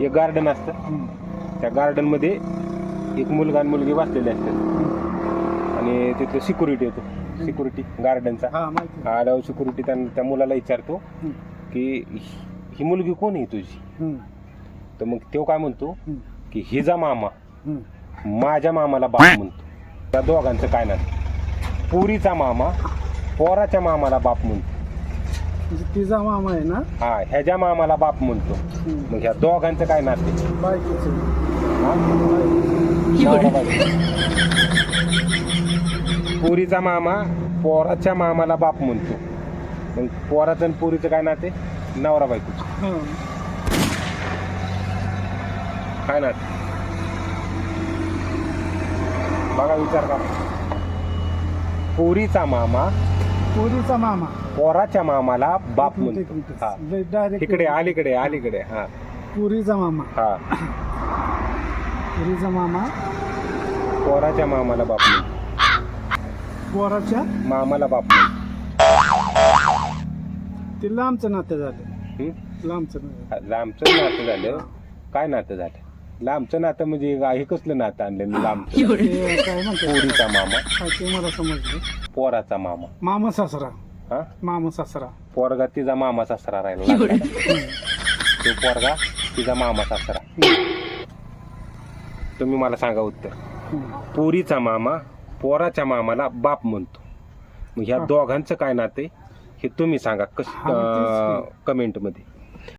एक गार्डन असतं. त्या गार्डनमध्ये एक मुलगा आणि मुलगी बसलेले असतात. आणि तिथं सिक्युरिटी येतो. सिक्युरिटी गार्डनचा हा माहिती. आल्यावर सिक्युरिटी त्या त्या मुलाला विचारतो हम्म. की ही- ही मुलगी कोण आहे तुझी? हम्म. तर मग तो काय म्हणतो हम्म. की हिजा मामा. हम्म. माझ्या मामाला बाप म्हणतो. त्या दोघांचं काय नाही पुरीचा मामा पोराच्या मामाला बाप म्हणतो. म्हणजे तिचा मामा आहे ना? हा ह्याच्या मामाला बाप म्हणतो. मग ह्या दोघांचं काय नाते? बायकोचं. हा? नवरा बायको. पुरीचा मामा पोराच्या मामाला बाप म्हणतो. मग पोराचं आणि पुरीचं काय नाते? नवरा बायकोचं. हा. काय नाते? बघा विचार करा. पुरीचा मामा पोरीचा मामा. पोराच्या मामाला बाप एक मिनिट, एक म्हणतो मिनिट. हा. लय direct इकडे अलीकडे अलीकडे हा. पुरीचा मामा. हा. पुरीचा मामा. पोराच्या मामाला बाप म्हणतो. पोराच्या? मामाला बाप म्हणतो. ते लांबचं नातं झालं. हं? लांबचं नातं. लांबचं नातं झालं. काय नातं झालं? लांबचं नातं म्हणजे हे कसलं नातं आणलं ते काय म्हणतात पोरीचा मामा. ते मला समजलं. पोराचा मामा. मामा सासरा. हा? मामा सासरा. पोरगा तिचा मामा सासरा राहिला. लागला. तो पोरगा तिचा मामा सासरा. तुम्ही मला सांगा उत्तर. हम्म. पोरीचा मामा पोराच्या मामाला बाप म्हणतो. मग ह्या हा. दोघांचं काय नाते हे तुम्ही सांगा कश हा, तेच की. कमेंटमध्ये.